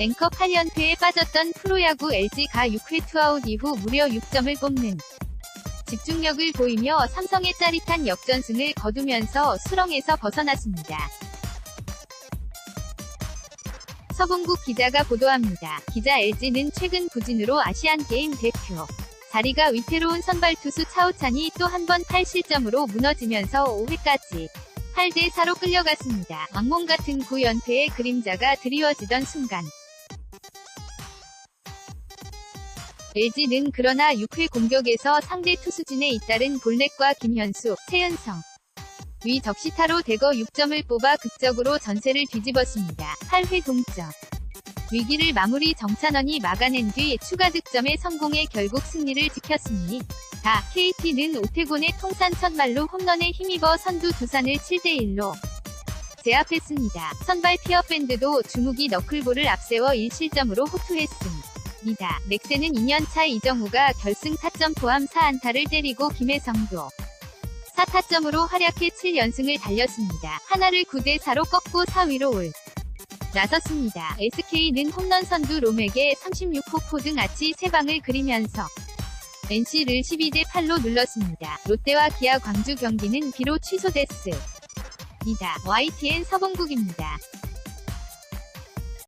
앵커 8연패에 빠졌던 프로야구 LG가 6회 투아웃 이후 무려 6점을 뽑는 집중력을 보이며 삼성의 짜릿한 역전승을 거두면서 수렁에서 벗어났습니다. 서봉국 기자가 보도합니다. 기자 LG는 최근 부진으로 아시안게임 대표 자리가 위태로운 선발 투수 차우찬이 또 한번 탈실점으로 무너지면서 5회까지 8대 4로 끌려갔습니다. 악몽 같은 9연패의 그림자가 드리워지던 순간 LG는 그러나 6회 공격에서 상대 투수진에 잇따른 볼넷과 김현수, 최은성 위 적시타로 대거 6점을 뽑아 극적으로 전세를 뒤집었습니다. 8회 동점 위기를 마무리 정찬원이 막아낸 뒤 추가 득점에 성공해 결국 승리를 지켰습니다. KT는 오태곤의 통산 첫말로 홈런에 힘입어 선두 두산을 7대1로 제압했습니다. 선발 피어밴드도 주무기 너클볼을 앞세워 1실점으로 호투했 습니다. 넥센은 2년차 이정우가 결승 타점 포함 4안타를 때리고 김혜성도 4타점으로 활약해 7연승을 달렸습니다. 하나를 9대4로 꺾고 4위로 올 나섰습니다. SK는 홈런 선두 롬에게 36호 포 등 아치 3방을 그리면서 NC를 12대8로 눌렀습니다. 롯데와 기아 광주 경기는 비로 취소됐습니다. YTN 서봉국입니다.